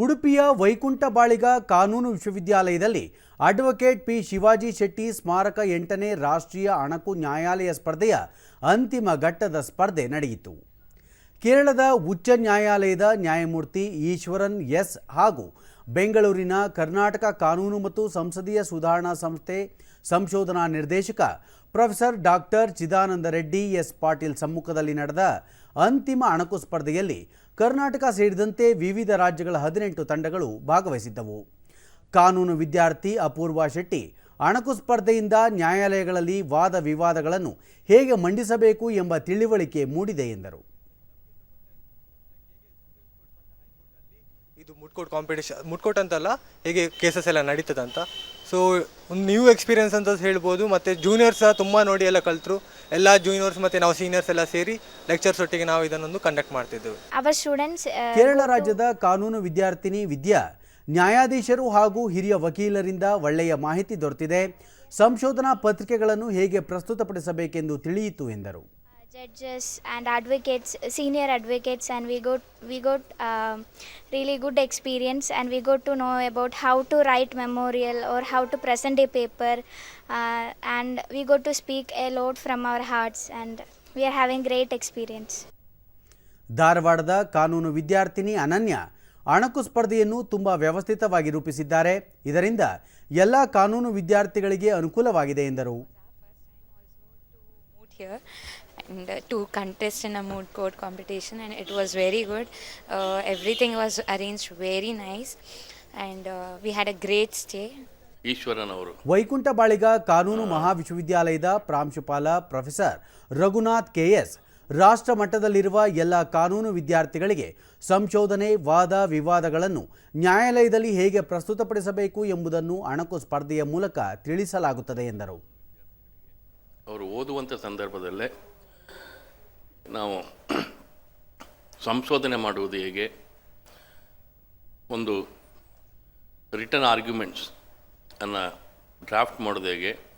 ಉಡುಪಿಯ ವೈಕುಂಠ ಬಾಳಿಗ ಕಾನೂನು ವಿಶ್ವವಿದ್ಯಾಲಯದಲ್ಲಿ ಅಡ್ವೊಕೇಟ್ ಪಿ ಶಿವಾಜಿ ಶೆಟ್ಟಿ ಸ್ಮಾರಕ ಎಂಟನೇ ರಾಷ್ಟ್ರೀಯ ಅಣಕು ನ್ಯಾಯಾಲಯ ಸ್ಪರ್ಧೆಯ ಅಂತಿಮ ಘಟ್ಟದ ಸ್ಪರ್ಧೆ ನಡೆಯಿತು. ಕೇರಳದ ಉಚ್ಚ ನ್ಯಾಯಾಲಯದ ನ್ಯಾಯಮೂರ್ತಿ ಈಶ್ವರನ್ ಎಸ್ ಹಾಗೂ ಬೆಂಗಳೂರಿನ ಕರ್ನಾಟಕ ಕಾನೂನು ಮತ್ತು ಸಂಸದೀಯ ಸುಧಾರಣಾ ಸಂಸ್ಥೆ ಸಂಶೋಧನಾ ನಿರ್ದೇಶಕ professor doctor Chidananda Reddy S Patil ಸಮ್ಮುಖದಲ್ಲಿ ನಡೆದ ಅಂತಿಮ ಅಣಕು ಸ್ಪರ್ಧೆಯಲ್ಲಿ ಕರ್ನಾಟಕ ಸೇರಿದಂತೆ ವಿವಿಧ ರಾಜ್ಯಗಳ ಹದಿನೆಂಟು ತಂಡಗಳು ಭಾಗವಹಿಸಿದ್ದವು. ಕಾನೂನು ವಿದ್ಯಾರ್ಥಿ ಅಪೂರ್ವ ಶೆಟ್ಟಿ ಅಣಕು ಸ್ಪರ್ಧೆಯಿಂದ ನ್ಯಾಯಾಲಯಗಳಲ್ಲಿ ವಾದ ವಿವಾದಗಳನ್ನು ಹೇಗೆ ಮಂಡಿಸಬೇಕು ಎಂಬ ತಿಳಿವಳಿಕೆ ಮೂಡಿದೆ ಎಂದರು. ಇದು ಮುಟ್ಕೋಟ್ ಕಾಂಪಿಟೇಷನ್ ಮುಟ್ಕೋಟ್ ಅಂತಲ್ಲ, ಹೇಗೆ ಕೇಸಸ್ ಎಲ್ಲ ನಡೀತದಂತ? ಸೊ ಒಂದು ನ್ಯೂ ಎಕ್ಸ್ಪೀರಿಯನ್ಸ್ ಅಂತ ಹೇಳ್ಬೋದು. ಮತ್ತು ಜೂನಿಯರ್ಸ್ ಸಹ ತುಂಬ ನೋಡಿ ಎಲ್ಲ ಕಲಿತರು. ಎಲ್ಲ ಜೂನಿಯರ್ಸ್ ಮತ್ತು ನಾವು ಸೀನಿಯರ್ಸ್ ಎಲ್ಲ ಸೇರಿ ಲೆಕ್ಚರ್ಸ್ ಒಟ್ಟಿಗೆ ನಾವು ಇದನ್ನೊಂದು ಕಂಡಕ್ಟ್ ಮಾಡ್ತಿದ್ದೆವು. ಅವರ್ students uh, ಕೇರಳ ರಾಜ್ಯದ ಕಾನೂನು ವಿದ್ಯಾರ್ಥಿನಿ ವಿದ್ಯಾ ನ್ಯಾಯಾಧೀಶರು ಹಾಗೂ ಹಿರಿಯ ವಕೀಲರಿಂದ ಒಳ್ಳೆಯ ಮಾಹಿತಿ ದೊರೆತಿದೆ. ಸಂಶೋಧನಾ ಪತ್ರಿಕೆಗಳನ್ನು ಹೇಗೆ ಪ್ರಸ್ತುತಪಡಿಸಬೇಕೆಂದು ತಿಳಿಯಿತು ಎಂದರು. Judges and advocates senior advocates and we got we got uh, really good experience and we got to know about how to write memorial or how to present a paper uh, and we got to speak a lot from our hearts and we are having great experience ಧಾರವಾಡದ ಕಾನೂನು ವಿದ್ಯಾರ್ಥಿನಿ ಅನನ್ಯ ಅಣಕು ಸ್ಪರ್ಧೆಯನ್ನು ತುಂಬ ವ್ಯವಸ್ಥಿತವಾಗಿ ರೂಪಿಸಿದ್ದಾರೆ ಇದರಿಂದ ಎಲ್ಲ ಕಾನೂನು ವಿದ್ಯಾರ್ಥಿಗಳಿಗೆ ಅನುಕೂಲವಾಗಿದೆ ಎಂದರು and uh, to contest in a mood court competition and it was very good. Uh, everything was arranged very nice and uh, we had a great stay. Eshwaran ಅವರು. ವೈಕುಂಠ ಬಾಳಿಗ ಕಾನೂನು ಮಹಾವಿಶ್ವವಿದ್ಯಾಲಯದ ಪ್ರಾಂಶುಪಾಲ ಪ್ರೊಫೆಸರ್ ರಘುನಾಥ್ ಕೆಎಸ್ ರಾಷ್ಟ್ರ ಮಟ್ಟದಲ್ಲಿರುವ ಎಲ್ಲ ಕಾನೂನು ವಿದ್ಯಾರ್ಥಿಗಳಿಗೆ ಸಂಶೋಧನೆ ವಾದ ವಿವಾದಗಳನ್ನು ನ್ಯಾಯಾಲಯದಲ್ಲಿ ಹೇಗೆ ಪ್ರಸ್ತುತಪಡಿಸಬೇಕು ಎಂಬುದನ್ನು ಅಣಕು ಸ್ಪರ್ಧೆಯ ಮೂಲಕ ತಿಳಿಸಲಾಗುತ್ತದೆ ಎಂದರು. ಅವರು ಓದುವಂಥ ಸಂದರ್ಭದಲ್ಲೇ ನಾವು ಸಂಶೋಧನೆ ಮಾಡುವುದು ಹೇಗೆ? ಒಂದು ರಿಟರ್ನ್ ಆರ್ಗ್ಯುಮೆಂಟ್ಸ್ ಅನ್ನು ಡ್ರಾಫ್ಟ್ ಮಾಡೋದು ಹೇಗೆ?